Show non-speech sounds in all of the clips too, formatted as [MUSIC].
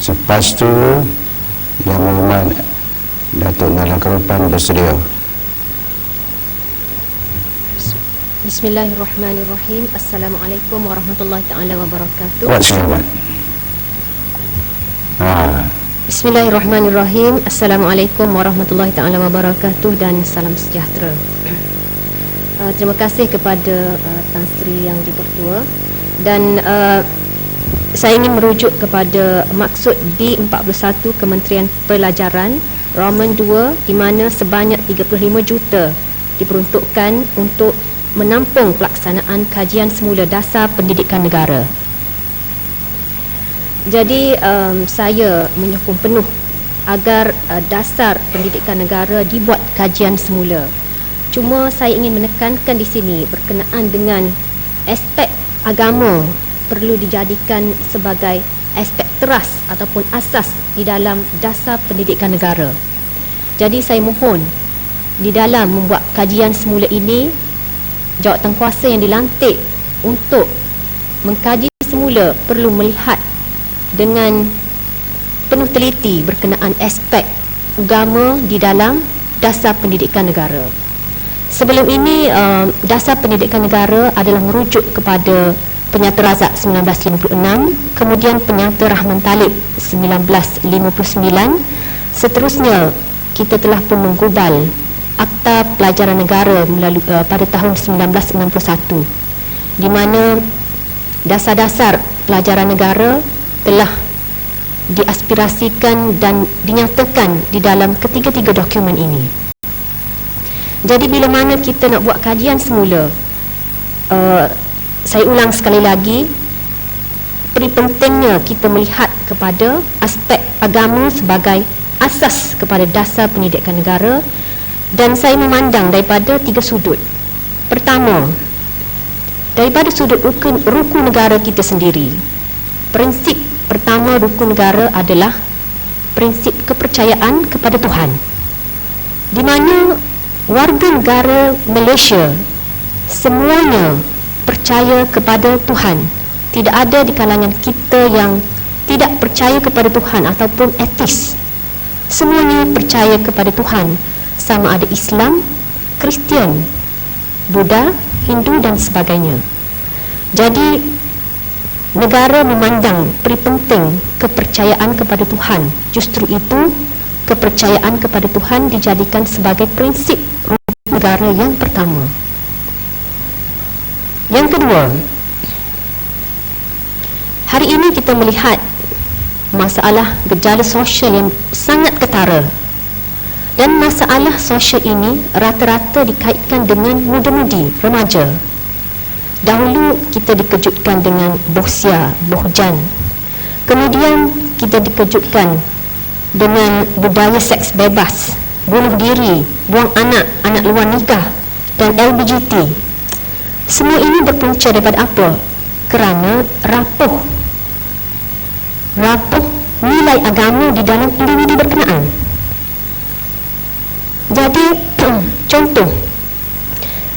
Selepas tu Yang Muhammad Datuk Nala Kerupan bersedia. Bismillahirrahmanirrahim. Assalamualaikum warahmatullahi taala wabarakatuh. Muhammad ha. Bismillahirrahmanirrahim. Assalamualaikum warahmatullahi taala wabarakatuh Dan salam sejahtera. Uh, Terima kasih kepada uh, Tan Sri yang dipertua. Dan uh, saya ingin merujuk kepada maksud B41 Kementerian Pelajaran Roman 2 di mana sebanyak 35 juta diperuntukkan untuk menampung pelaksanaan kajian semula dasar pendidikan negara. Jadi um, saya menyokong penuh agar uh, dasar pendidikan negara dibuat kajian semula. Cuma saya ingin menekankan di sini berkenaan dengan aspek agama perlu dijadikan sebagai aspek teras ataupun asas di dalam dasar pendidikan negara. Jadi saya mohon di dalam membuat kajian semula ini jawatan kuasa yang dilantik untuk mengkaji semula perlu melihat dengan penuh teliti berkenaan aspek agama di dalam dasar pendidikan negara. Sebelum ini uh, dasar pendidikan negara adalah merujuk kepada Penyata Razak 1956 kemudian Penyata Rahman Talib 1959 seterusnya kita telah pun menggubal Akta Pelajaran Negara melalui, uh, pada tahun 1961 di mana dasar-dasar pelajaran negara telah diaspirasikan dan dinyatakan di dalam ketiga-tiga dokumen ini. Jadi bila mana kita nak buat kajian semula uh, saya ulang sekali lagi Peri pentingnya kita melihat kepada aspek agama sebagai asas kepada dasar pendidikan negara dan saya memandang daripada tiga sudut. Pertama daripada sudut rukun, rukun negara kita sendiri prinsip pertama rukun negara adalah prinsip kepercayaan kepada Tuhan di mana warga negara Malaysia semuanya percaya kepada Tuhan. Tidak ada di kalangan kita yang tidak percaya kepada Tuhan ataupun etis. Semuanya percaya kepada Tuhan. Sama ada Islam Kristian Buddha Hindu dan sebagainya. Jadi negara memandang penting kepercayaan kepada Tuhan. Justru itu kepercayaan kepada Tuhan dijadikan sebagai prinsip negara yang pertama yang kedua, hari ini kita melihat masalah gejala sosial yang sangat ketara. Dan masalah sosial ini rata-rata dikaitkan dengan muda-mudi, remaja. Dahulu kita dikejutkan dengan bohsia, bohjan. Kemudian kita dikejutkan dengan budaya seks bebas, bunuh diri, buang anak, anak luar nikah dan LBGT semua ini berpunca daripada apa? Kerana rapuh. Rapuh nilai agama di dalam individu berkenaan. Jadi, [CLEARS THROAT] contoh.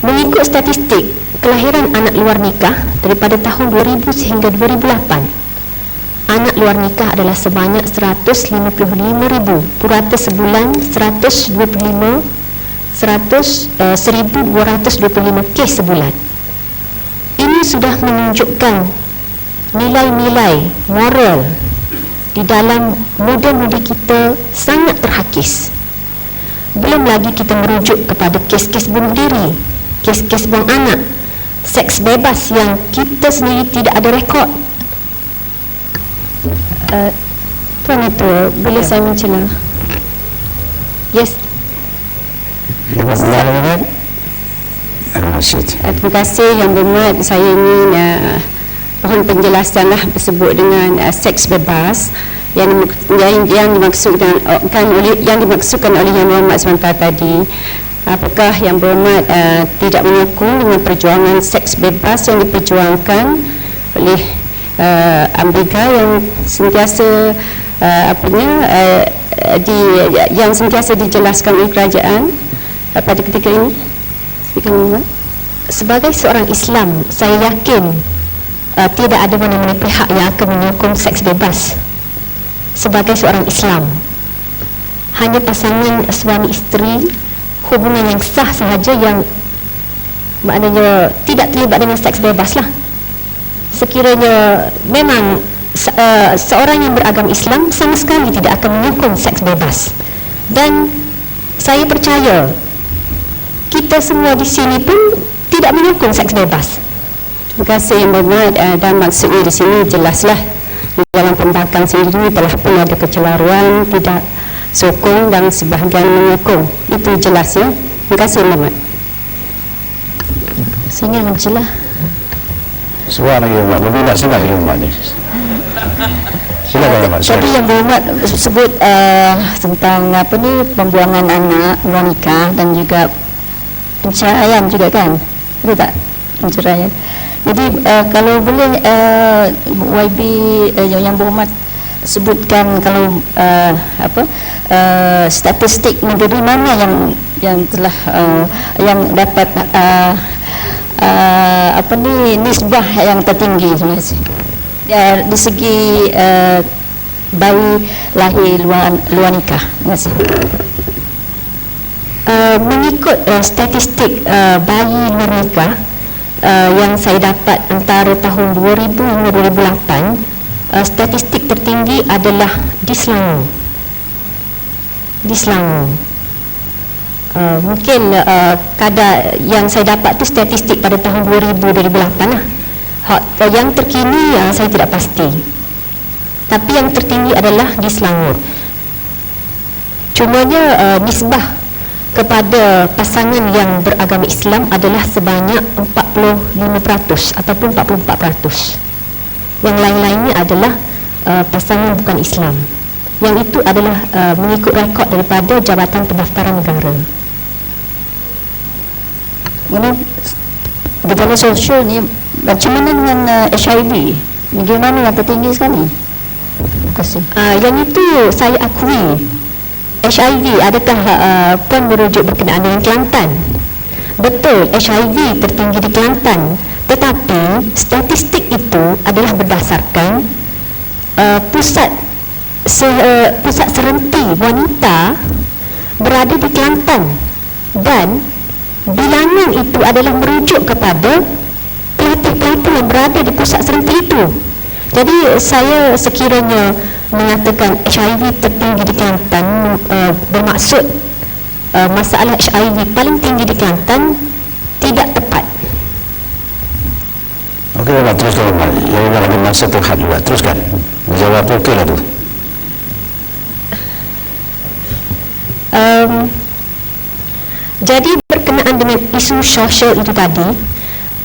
Mengikut statistik kelahiran anak luar nikah daripada tahun 2000 sehingga 2008 Anak luar nikah adalah sebanyak 155 ribu Purata sebulan 125 100, uh, 1225 kes sebulan sudah menunjukkan nilai-nilai moral di dalam muda-mudi kita sangat terhakis. Belum lagi kita merujuk kepada kes-kes bunuh diri kes-kes buang anak seks bebas yang kita sendiri tidak ada rekod. Uh, Tuan itu boleh ya. saya mencela yes. Ya, Rashid. Uh, terima kasih. Yang berhormat saya ingin uh, mohon penjelasan lah tersebut dengan uh, seks bebas yang yang, yang dimaksudkan uh, kan oleh yang dimaksudkan oleh yang berhormat sebentar tadi. Apakah yang berhormat uh, tidak menyokong dengan perjuangan seks bebas yang diperjuangkan oleh uh, Amerika yang sentiasa uh, apanya uh, di yang sentiasa dijelaskan oleh kerajaan uh, pada ketika ini sebagai seorang Islam saya yakin uh, tidak ada mana-mana pihak yang akan menyokong seks bebas sebagai seorang Islam. Hanya pasangan suami isteri hubungan yang sah sahaja yang maknanya tidak terlibat dengan seks bebas lah. Sekiranya memang se- uh, seorang yang beragam Islam sama sekali tidak akan menyokong seks bebas. Dan saya percaya kita semua di sini pun tidak menyokong seks bebas. Terima kasih Yang Berhormat uh, dan maksudnya di sini jelaslah dalam pembangkang sendiri telah pun ada kecelaruan tidak sokong dan sebahagian menyokong itu jelas ya terima kasih Yang Berhormat Sehingga jelas. Sebuah lagi Mak. Lebih nak senang lagi Mak ni. Silakan Mak. Tadi yang berhormat sebut uh, tentang apa ni pembuangan anak luar nikah dan juga penceraian juga kan? Betul tak? Penceraian. Jadi uh, kalau boleh uh, YB uh, yang yang berhormat sebutkan kalau uh, apa uh, statistik negeri mana yang yang telah uh, yang dapat uh, uh, apa ni nisbah yang tertinggi terima kasih ya, di segi uh, bayi lahir luar, luar nikah. Terima kasih. Uh, mengikut uh, statistik uh, bayi luar nikah uh, yang saya dapat antara tahun 2000 hingga 2008 uh, statistik tertinggi adalah di Selangor. Di Selangor. Uh, mungkin uh, kadar yang saya dapat tu statistik pada tahun 2000-2008 lah. Uh, yang terkini uh, saya tidak pasti. Tapi yang tertinggi adalah di Selangor. Cumanya uh, nisbah kepada pasangan yang beragama Islam adalah sebanyak 45% ataupun 44%. Yang lain-lainnya adalah uh, pasangan bukan Islam. Yang itu adalah uh, mengikut rekod daripada Jabatan Pendaftaran Negara. Kemudian gejala sosial ni macam mana dengan uh, HIV? Bagaimana yang tertinggi sekali? Terima kasih. Uh, yang itu saya akui HIV adakah uh, puan merujuk berkenaan dengan Kelantan? Betul, HIV tertinggi di Kelantan. Tetapi statistik itu adalah berdasarkan uh, pusat se, uh, pusat serenti wanita berada di Kelantan dan bilangan itu adalah merujuk kepada pelatih-pelatih yang berada di pusat serenti itu. Jadi saya sekiranya mengatakan HIV tertinggi di Kelantan uh, bermaksud uh, masalah HIV paling tinggi di Kelantan tidak tepat. Okey Mak. Teruskan Mak. Ya Mak ada masa terhad juga. Teruskan. Jawab okey lah tu. Um, jadi berkenaan dengan isu sosial itu tadi,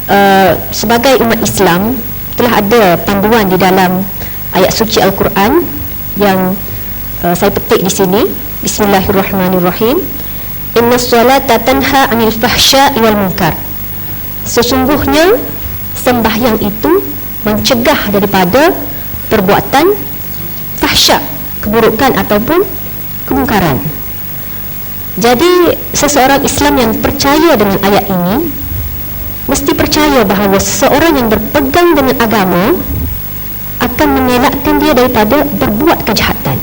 uh, sebagai umat Islam telah ada panduan di dalam ayat suci Al-Quran yang uh, saya petik di sini. Bismillahirrahmanirrahim. Inna salata tanha anil fahsya'i wal munkar. Sesungguhnya sembahyang itu mencegah daripada perbuatan fahsyak, keburukan ataupun kemungkaran. Jadi seseorang Islam yang percaya dengan ayat ini mesti percaya bahawa seseorang yang berpegang dengan agama akan mengelakkan dia daripada berbuat kejahatan.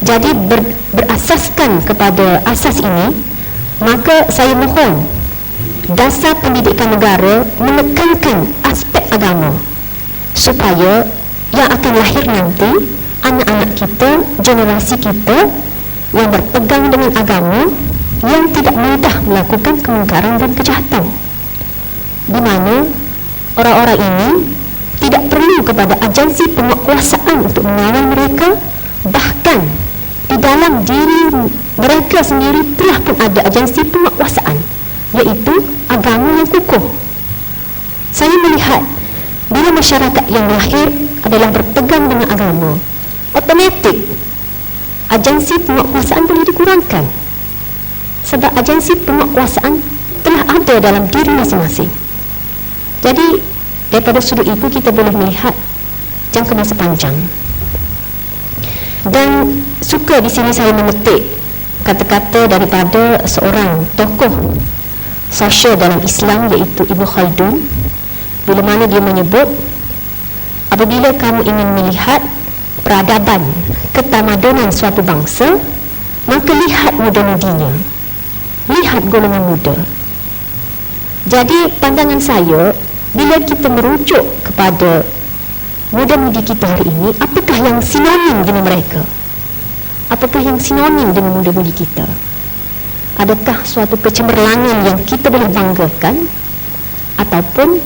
Jadi ber, berasaskan kepada asas ini, maka saya mohon dasar pendidikan negara menekankan aspek agama supaya yang akan lahir nanti anak-anak kita, generasi kita yang berpegang dengan agama yang tidak mudah melakukan kemungkaran dan kejahatan di mana orang-orang ini tidak perlu kepada agensi penguatkuasaan untuk mengawal mereka. Bahkan di dalam diri mereka sendiri telah pun ada agensi penguatkuasaan iaitu agama yang kukuh. Saya melihat bila masyarakat yang lahir adalah berpegang dengan agama otomatik agensi penguatkuasaan boleh dikurangkan sebab agensi penguatkuasaan telah ada dalam diri masing-masing. Jadi daripada sudut itu kita boleh melihat jangka masa panjang. Dan suka di sini saya memetik kata-kata daripada seorang tokoh sosial dalam Islam iaitu Ibnu Khaldun bila mana dia menyebut apabila kamu ingin melihat peradaban, ketamadunan suatu bangsa, maka lihat muda-mudinya. Lihat golongan muda. Jadi pandangan saya, bila kita merujuk kepada muda-mudi kita hari ini, apakah yang sinonim dengan mereka? Apakah yang sinonim dengan muda-mudi kita? Adakah suatu kecemerlangan yang kita boleh banggakan ataupun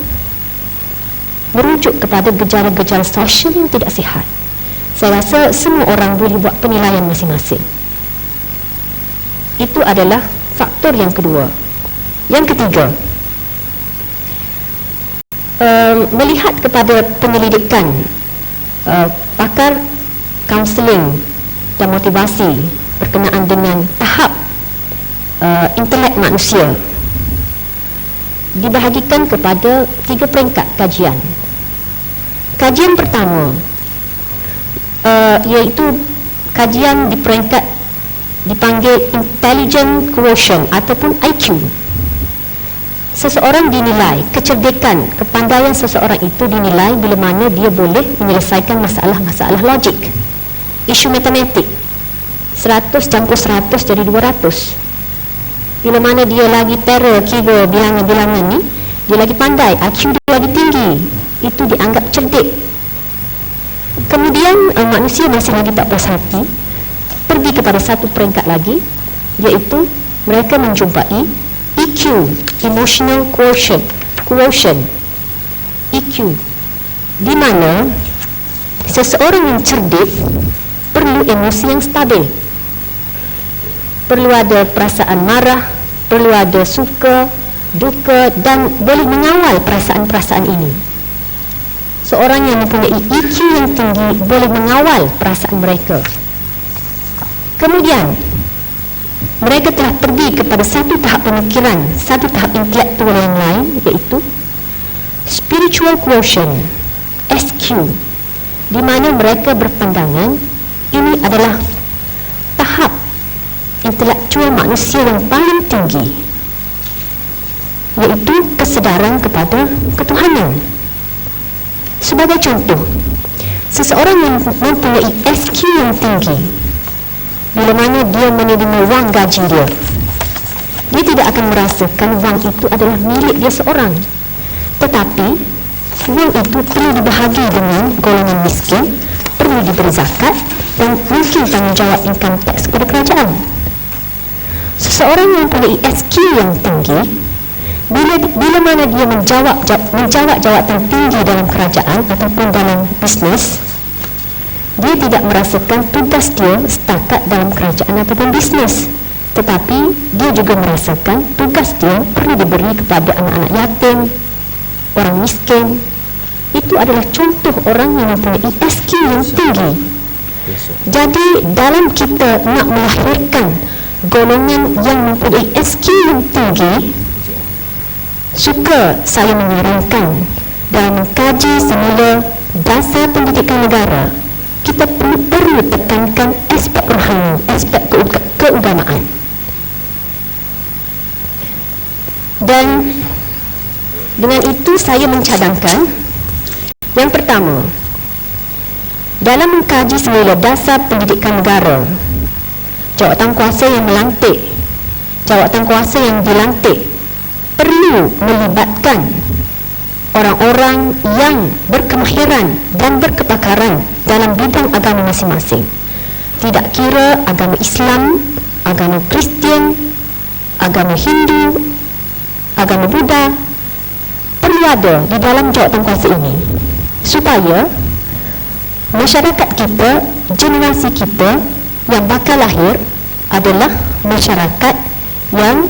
merujuk kepada gejala-gejala sosial yang tidak sihat? Saya rasa semua orang boleh buat penilaian masing-masing. Itu adalah faktor yang kedua. Yang ketiga, um, melihat kepada penyelidikan uh, pakar kaunseling dan motivasi berkenaan dengan tahap uh, intelek manusia dibahagikan kepada tiga peringkat kajian. Kajian pertama uh, iaitu kajian di peringkat dipanggil intelligent quotient ataupun IQ. Seseorang dinilai kecerdikan, kepandaian seseorang itu dinilai bila mana dia boleh menyelesaikan masalah-masalah logik. Isu matematik 100 campur 100 jadi 200. Bila mana dia lagi para kira bilangan-bilangan ni, dia lagi pandai, IQ dia lagi tinggi. Itu dianggap cerdik. Kemudian uh, manusia masih lagi tak puas hati pergi kepada satu peringkat lagi iaitu mereka menjumpai EQ emotional quotient quotient. EQ di mana seseorang yang cerdik perlu emosi yang stabil. Perlu ada perasaan marah perlu ada suka duka dan boleh mengawal perasaan-perasaan ini. Seorang yang mempunyai EQ yang tinggi boleh mengawal perasaan mereka. Kemudian mereka telah pergi kepada satu tahap pemikiran, satu tahap intelektual yang lain iaitu spiritual quotient SQ di mana mereka berpandangan ini adalah tahap intelektual manusia yang paling tinggi iaitu kesedaran kepada ketuhanan. Sebagai contoh seseorang yang mempunyai SQ yang tinggi bila mana dia menerima wang gaji dia dia tidak akan merasakan wang itu adalah milik dia seorang. Tetapi wang itu perlu dibahagi dengan golongan miskin perlu diberi zakat dan mungkin tanggungjawab income tax kepada kerajaan. Seseorang yang mempunyai SQ yang tinggi bila bila mana dia menjawab menjawab jawatan tinggi dalam kerajaan ataupun dalam bisnes dia tidak merasakan tugas dia setakat dalam kerajaan ataupun bisnes. Tetapi dia juga merasakan tugas dia perlu diberi kepada anak-anak yatim orang miskin. Itu adalah contoh orang yang mempunyai SQ yang tinggi. Jadi dalam kita nak melahirkan golongan yang mempunyai SQ yang tinggi suka saya menyarankan dan mengkaji semula dasar pendidikan negara kita perlu, perlu tekankan aspek rohani, aspek keagamaan. Dan dengan itu saya mencadangkan yang pertama dalam mengkaji semula dasar pendidikan negara jawatan kuasa yang melantik jawatan kuasa yang dilantik perlu melibatkan orang-orang yang berkemahiran dan berkepakaran dalam bidang agama masing-masing. Tidak kira agama Islam, agama Kristian, agama Hindu, agama Buddha, perlu ada di dalam jawatan kuasa ini. Supaya masyarakat kita, generasi kita yang bakal lahir adalah masyarakat yang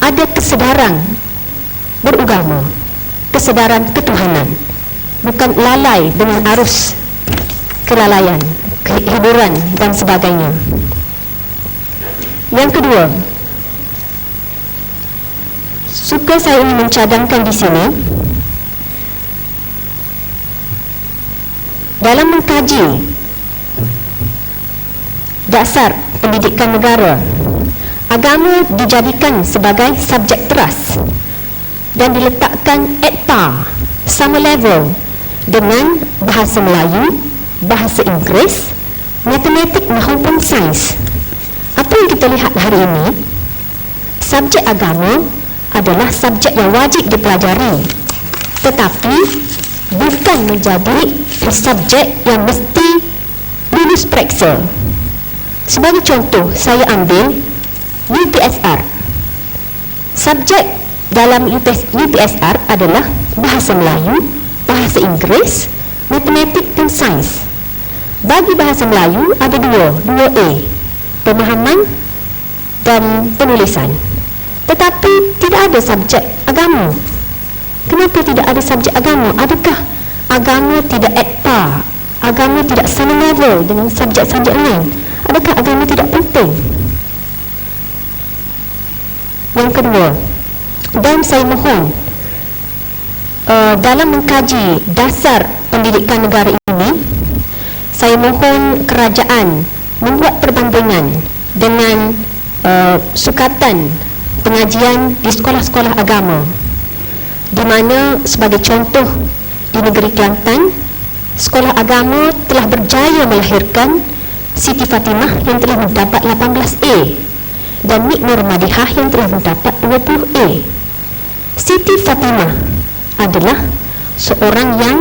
ada kesedaran beragama kesedaran ketuhanan bukan lalai dengan arus kelalaian kehiburan dan sebagainya. Yang kedua suka saya ingin mencadangkan di sini dalam mengkaji dasar pendidikan negara agama dijadikan sebagai subjek teras dan diletakkan at par sama level dengan bahasa Melayu bahasa Inggeris, matematik maupun sains. Apa yang kita lihat hari ini, subjek agama adalah subjek yang wajib dipelajari. Tetapi bukan menjadi subjek yang mesti lulus periksa. Sebagai contoh, saya ambil UPSR. Subjek dalam UPS, UPSR adalah bahasa Melayu, bahasa Inggeris, matematik dan sains. Bagi bahasa Melayu ada dua, dua A. Pemahaman dan penulisan. Tetapi tidak ada subjek agama. Kenapa tidak ada subjek agama? Adakah agama tidak at par? Agama tidak sama level dengan subjek-subjek lain? Adakah agama tidak penting? Yang kedua, dan saya mohon uh, dalam mengkaji dasar pendidikan negara ini, saya mohon kerajaan membuat perbandingan dengan uh, sukatan pengajian di sekolah-sekolah agama. Di mana sebagai contoh di negeri Kelantan sekolah agama telah berjaya melahirkan Siti Fatimah yang telah mendapat 18A dan Nik Nur Madihah yang telah mendapat 20A Siti Fatimah adalah seorang yang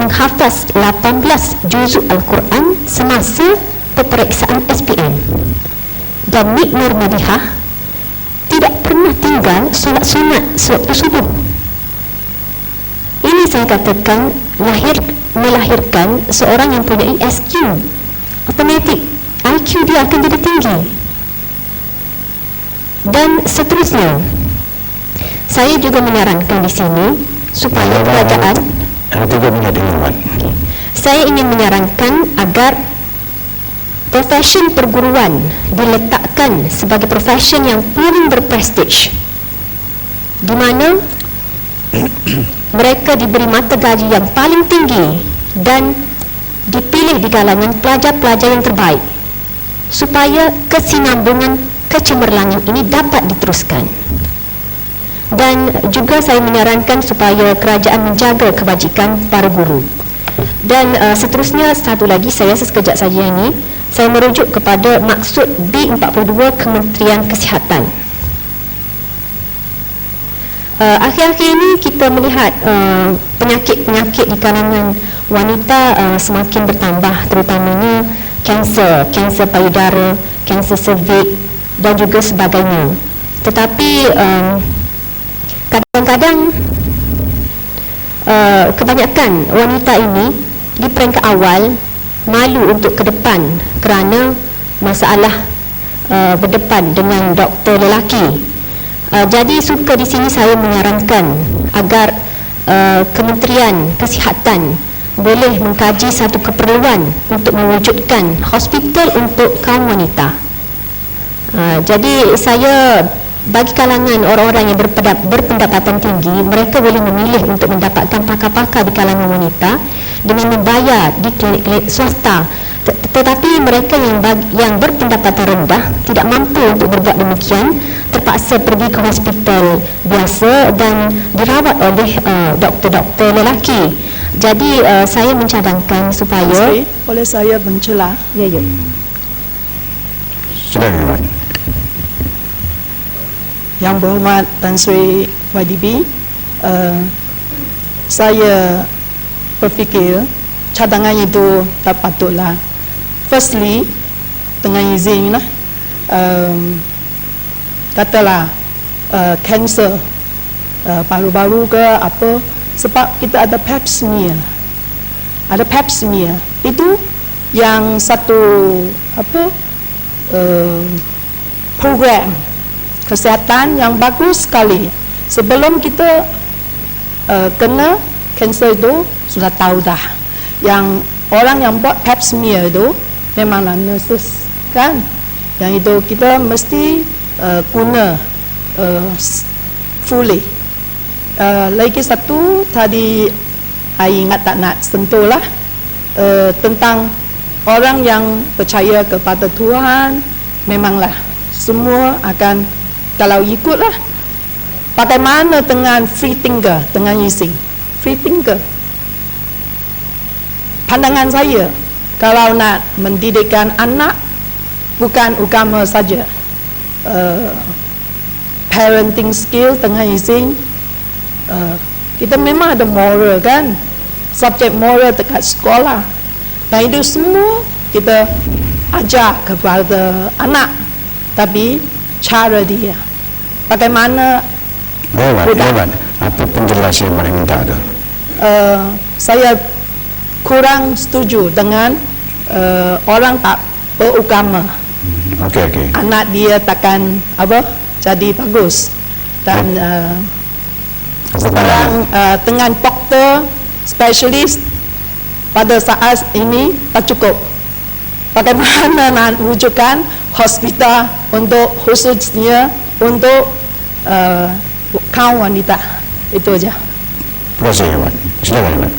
menghafaz 18 juzuk Al-Quran semasa peperiksaan SPM dan Nik Nur Madihah tidak pernah tinggal solat sunat sewaktu subuh. Ini saya katakan lahir melahirkan seorang yang punya SQ otomatik IQ dia akan jadi tinggi. Dan seterusnya saya juga menyarankan di sini supaya kerajaan Ada tiga minit dengan Wan. saya ingin menyarankan agar profesion perguruan diletakkan sebagai profesion yang paling berprestij di mana [CLEARS THROAT] mereka diberi mata gaji yang paling tinggi dan dipilih di kalangan pelajar-pelajar yang terbaik supaya kesinambungan kecemerlangan ini dapat diteruskan dan juga saya menyarankan supaya kerajaan menjaga kebajikan para guru dan uh, seterusnya satu lagi saya sekejap saja ini saya merujuk kepada maksud B42 Kementerian Kesihatan Uh, akhir-akhir ini kita melihat uh, penyakit-penyakit di kalangan wanita uh, semakin bertambah terutamanya kanser, kanser payudara, kanser cervix dan juga sebagainya. Tetapi um, kadang-kadang uh, kebanyakan wanita ini di peringkat awal malu untuk ke depan kerana masalah uh, berdepan dengan doktor lelaki Uh, jadi suka di sini saya menyarankan agar uh, Kementerian Kesihatan boleh mengkaji satu keperluan untuk mewujudkan hospital untuk kaum wanita. Uh, jadi saya bagi kalangan orang-orang yang berpendapatan tinggi, mereka boleh memilih untuk mendapatkan pakar-pakar di kalangan wanita dengan membayar di klinik-klinik swasta. Tetapi mereka yang bagi, yang berpendapatan rendah tidak mampu untuk berbuat demikian terpaksa pergi ke hospital biasa dan dirawat oleh uh, doktor-doktor lelaki. Jadi uh, saya mencadangkan supaya Masih, boleh saya mencela? Ya ya. Silakan. Yang berhormat Tan Sri YDB uh, saya berfikir cadangan itu tak patutlah. Firstly dengan izin lah um, katalah uh, cancer uh, paru-paru ke apa sebab kita ada pap smear. Ada pap smear. Itu yang satu apa uh, program kesihatan yang bagus sekali. Sebelum kita uh, kena cancer itu sudah tahu dah. Yang orang yang buat pap smear itu memanglah nurses kan? Yang itu kita mesti uh, guna uh, fully. Uh, lagi satu tadi saya ingat tak nak sentuh lah uh, tentang orang yang percaya kepada Tuhan memanglah semua akan kalau ikutlah bagaimana dengan free thinker dengan using free thinker. Pandangan saya kalau nak mendidikkan anak bukan agama saja. Uh, parenting skill tengah izin uh, kita memang ada moral kan? Subjek moral dekat sekolah. Dan itu semua kita ajar kepada anak. Tapi cara dia bagaimana Budak. Dewan. Apa penjelasan yang mereka minta tu? uh, saya kurang setuju dengan uh, orang tak beragama Okey, okey. anak dia takkan apa jadi bagus dan uh, sekarang uh, dengan doktor spesialis pada saat ini tak cukup bagaimana nak wujudkan hospital untuk khususnya untuk uh, kaum wanita itu aja Terima kasih, Dewan. Silakan, Dewan.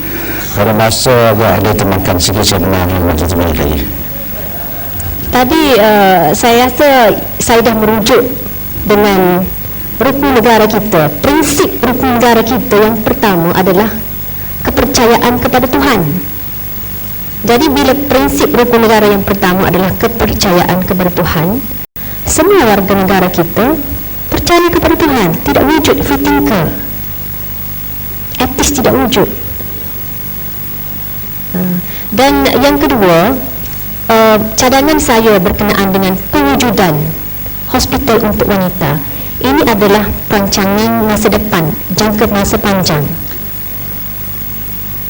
Kalau masa agak ada temakan sikit, saya dengar Dewan satu balik lagi. Tadi uh, saya rasa saya dah merujuk dengan rukun negara kita. Prinsip rukun negara kita yang pertama adalah kepercayaan kepada Tuhan. Jadi bila prinsip rukun negara yang pertama adalah kepercayaan kepada Tuhan, semua warga negara kita percaya kepada Tuhan, tidak wujud free thinker. Etis tidak wujud. Uh, Dan yang kedua, uh, cadangan saya berkenaan dengan pewujudan hospital untuk wanita. Ini adalah perancangan masa depan, jangka masa panjang.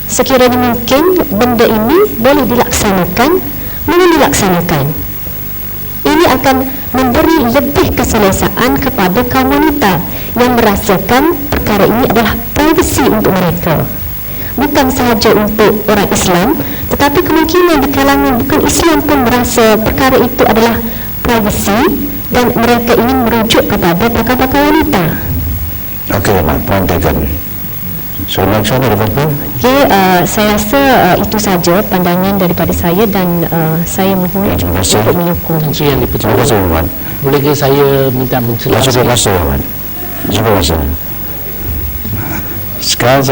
Sekiranya mungkin benda ini boleh dilaksanakan, mana dilaksanakan. Ini akan memberi lebih keselesaan kepada kaum wanita yang merasakan perkara ini adalah privasi untuk mereka bukan sahaja untuk orang Islam tetapi kemungkinan di kalangan bukan Islam pun merasa perkara itu adalah privasi dan mereka ingin merujuk kepada pakar-pakar wanita Okey, Dewan. Point taken. So, next one ada okay, uh, saya rasa uh, itu saja pandangan daripada saya dan uh, saya mohon terima kasih. untuk menyokong Encik yang Terima dipercaya. kasih, Dewan. Boleh ke saya minta cukup menjelaskan? masa, Dewan. Cukup masa. Sekarang